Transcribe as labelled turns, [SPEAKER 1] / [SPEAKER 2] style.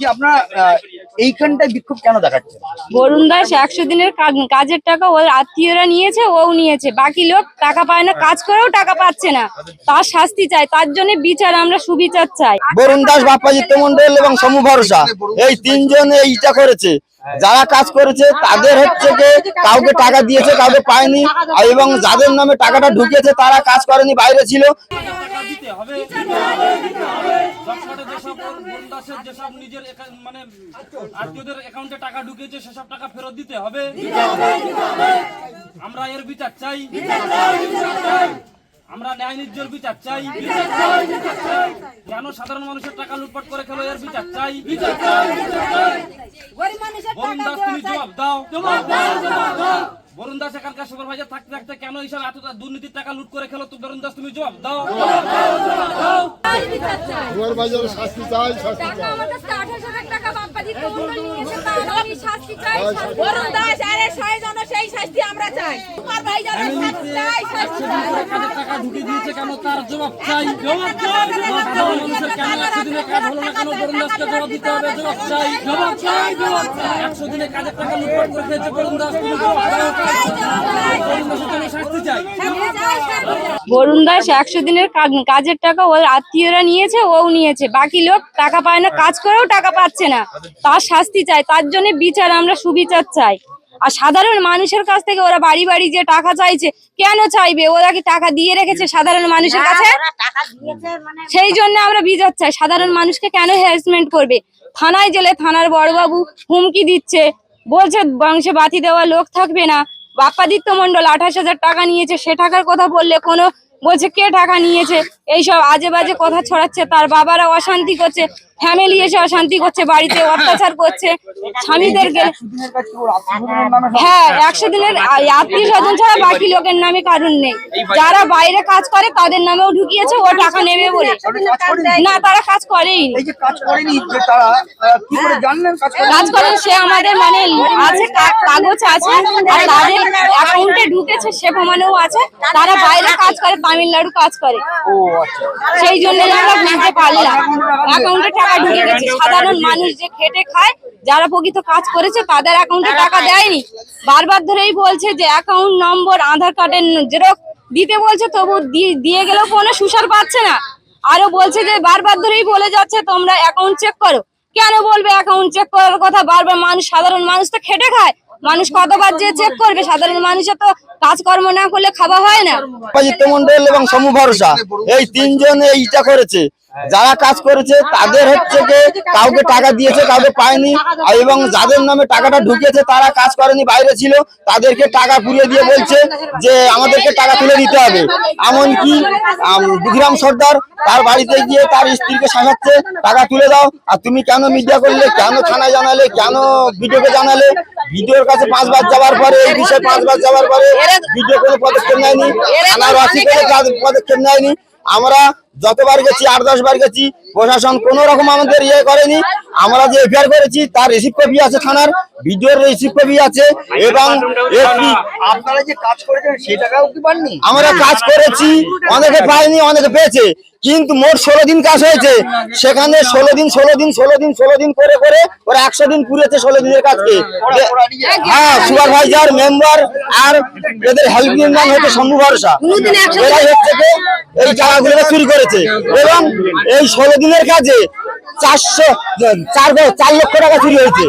[SPEAKER 1] যে আপনারা এইখানটায় বিক্ষোভ কেন দেখাচ্ছেন?
[SPEAKER 2] বরুণ দাস একশো দিনের কাজের টাকা ওর আত্মীয়রা নিয়েছে ও নিয়েছে। বাকি লোক টাকা পায় না কাজ করেও টাকা পাচ্ছে না। তার শাস্তি চাই তার জন্য বিচার আমরা সুবিচার চাই।
[SPEAKER 3] বরুণ দাস বাপ্পাজিৎ মন্ডল এবং সমু ভরসা এই তিনজন এইটা করেছে। যারা কাজ করেছে তাদের হচ্ছে যে কাউকে টাকা দিয়েছে কাউকে পায়নি এবং যাদের নামে টাকাটা ঢুকেছে তারা কাজ করেনি বাইরে ছিল।
[SPEAKER 4] টাকা দিতে হবে। সবকটা যেসব দাসের যেসব নিজের মানে আত্মীয়দের অ্যাকাউন্টে টাকা ঢুকেছে সেসব টাকা ফেরত দিতে হবে। আমরা এর বিচার চাই। আমরা ন্যায় নির্জর বিচার চাই। কেন সাধারণ মানুষের টাকা লুটপাট করে খেলো এর বিচার চাই। বিচার চাই বরুণ দাস তুমি জবাব দাও। জবাব দাও জবাব দাও। বরুণ দাস এখানকার সুপারভাইজার থাকতে থাকতে কেন এইসব এত দুর্নীতির টাকা লুট করে খেলো তো? বরুণ দাস তুমি জবাব দাও। জবাব দাও।
[SPEAKER 5] শাস্তি চাই
[SPEAKER 6] বরুণ দাস আরে ছয়জন সেই শাস্তি আমরা চাই। সুপারভাইজারের শাস্তি চাই শাস্তি চাই।
[SPEAKER 4] কাজের টাকা ঢুকে দিয়েছে কেন? তার জবাব চাই। জবাব চাই। সাধারণ মানুষের কেন একশো দিনের কাজ হলো না কেন? বরুণ দাসকে জবাব দিতে হবে। জবাব চাই। জবাব চাই। জবাব চাই। একশো দিনে কাজের টাকা লুটপাট করে খেয়েছে বরুণ দাস। তুমি বরুণ দাসের জন্য শাস্তি চাই।
[SPEAKER 2] বরুণ দাস একশো দিনের কাজের টাকা ওর আত্মীয়রা নিয়েছে ও নিয়েছে। বাকি লোক টাকা পায় না কাজ করেও টাকা পাচ্ছে না। তার শাস্তি চাই তার জন্য বিচার আমরা সুবিচার চাই। আর সাধারণ মানুষের কাছ থেকে ওরা বাড়ি বাড়ি যে টাকা চাইছে কেন চাইবে? ওরা কি টাকা দিয়ে রেখেছে সাধারণ মানুষের কাছে? সেই জন্য আমরা বিচার চাই। সাধারণ মানুষকে কেন হ্যারাসমেন্ট করবে? থানায় গেলে থানার বড়বাবু হুমকি দিচ্ছে। বলছে বংশে বাতি দেওয়া লোক থাকবে না। বাপ্পাদিত্য মন্ডল আঠাশ হাজার টাকা নিয়েছে সে টাকার কথা বললে কোনো বলছে কে টাকা নিয়েছে? এইসব আজে বাজে কথা ছড়াচ্ছে। তার বাবারা অশান্তি করছে। ফ্যামিলি এসে অশান্তি করছে বাড়িতে অত্যাচার করছে। স্বামীদেরকে
[SPEAKER 1] দিনের কাছে ওর আত্মীয়দের নামে সব-
[SPEAKER 2] হ্যাঁ একশো দিনের আত্মীয় স্বজন ছাড়া বাকি লোকের নামে কারণ নেই। যারা বাইরে কাজ করে তাদের নামেও ঢুকিয়েছে ও টাকা নেবে বলে। না তারা কাজ করেই
[SPEAKER 1] করেনি কাজ
[SPEAKER 2] করেন? সে আমাদের মানে আছে কাগজ আছে আর তাদের অ্যাকাউন্টে ঢুকেছে সে প্রমাণেও আছে। তারা বাইরে কাজ করে তামিলনাড়ু কাজ করে।
[SPEAKER 1] আচ্ছা।
[SPEAKER 2] সেই জন্য আমরা বুঝতে পারলাম। অ্যাকাউন্টে টাকা ঢুকে গেছে। সাধারণ মানুষ যে খেটে খায় যারা প্রকৃত কাজ করেছে তাদের অ্যাকাউন্টে টাকা দেয়নি। বারবার ধরেই বলছে যে অ্যাকাউন্ট নম্বর আধার কার্ডের জেরক্স দিতে বলছে তবু দিয়ে গেলেও কোনো সুসার পাচ্ছে না। আরও বলছে যে বারবার ধরেই বলে যাচ্ছে তোমরা অ্যাকাউন্ট চেক করো। কেন বলবে অ্যাকাউন্ট চেক করার কথা? বারবার মানুষ সাধারণ মানুষ তো খেটে খায়। মানুষ কতবার যে চেক করবে? সাধারণ মানুষের তো কাজকর্ম না করলে খাওয়া হয় না।
[SPEAKER 3] বাপ্পাজিৎ মন্ডল এবং সমু ভরসা। এই তিনজন এইটা করেছে। যারা কাজ করেছে, তাদের হচ্ছে যে কাউকে টাকা দিয়েছে, কাউকে পায়নি। এবং যাদের নামে টাকাটা ঢুকেছে, তারা কাজ করেনি, বাইরে ছিল, তাদেরকে টাকা পুড়িয়ে দিয়ে বলছে যে আমাদেরকে টাকা তুলে দিতে হবে। এমনকি দুধিরাম সর্দার, তার বাড়িতে গিয়ে তার স্ত্রীকে শাসাচ্ছে টাকা তুলে দাও। আর তুমি কেন মিডিয়া করলে? কেন থানায় জানালে? কেন ভিডিওকে জানালে? ভিডিওর কাছে পাঁচবার যাওয়ার পরে এই বিষয়ে পাঁচবার যাওয়ার পরে ভিডিও কোনো পদক্ষেপ নেয়নি থানার ওয়াসি কোনো পদক্ষেপ নেয়নি। আমরা যতবার গেছি আট দশ বার গেছি প্রশাসন কোন রকম আমাদের ইয়ে করেনি। আমরা যে এফআইআর করেছি তার রিসিভ কপি আছে থানার। ভিডিওর রিসিভ কপি আছে এবং
[SPEAKER 1] আপনারা যে কাজ করেছেন সে টাকাও কি পাননি?
[SPEAKER 3] আমরা কাজ করেছি অনেকে পায়নি অনেকে পেয়েছে। কিন্তু মোট ষোলো দিন কাজ হয়েছে। সেখানে ষোলো দিন ষোলো দিন ষোলো দিন ষোলো দিন করে করে ওরা একশো দিন ষোলো দিনের কাজকে। হ্যাঁ সুপারভাইজার মেম্বার আর এদের হেল্পিং ম্যান হচ্ছে শম্ভু ভরসা। এরাই হচ্ছে এই চুরি করেছে। এবং এই ষোলো দিনের কাজে চারশো চার চার লক্ষ টাকা চুরি হয়েছে।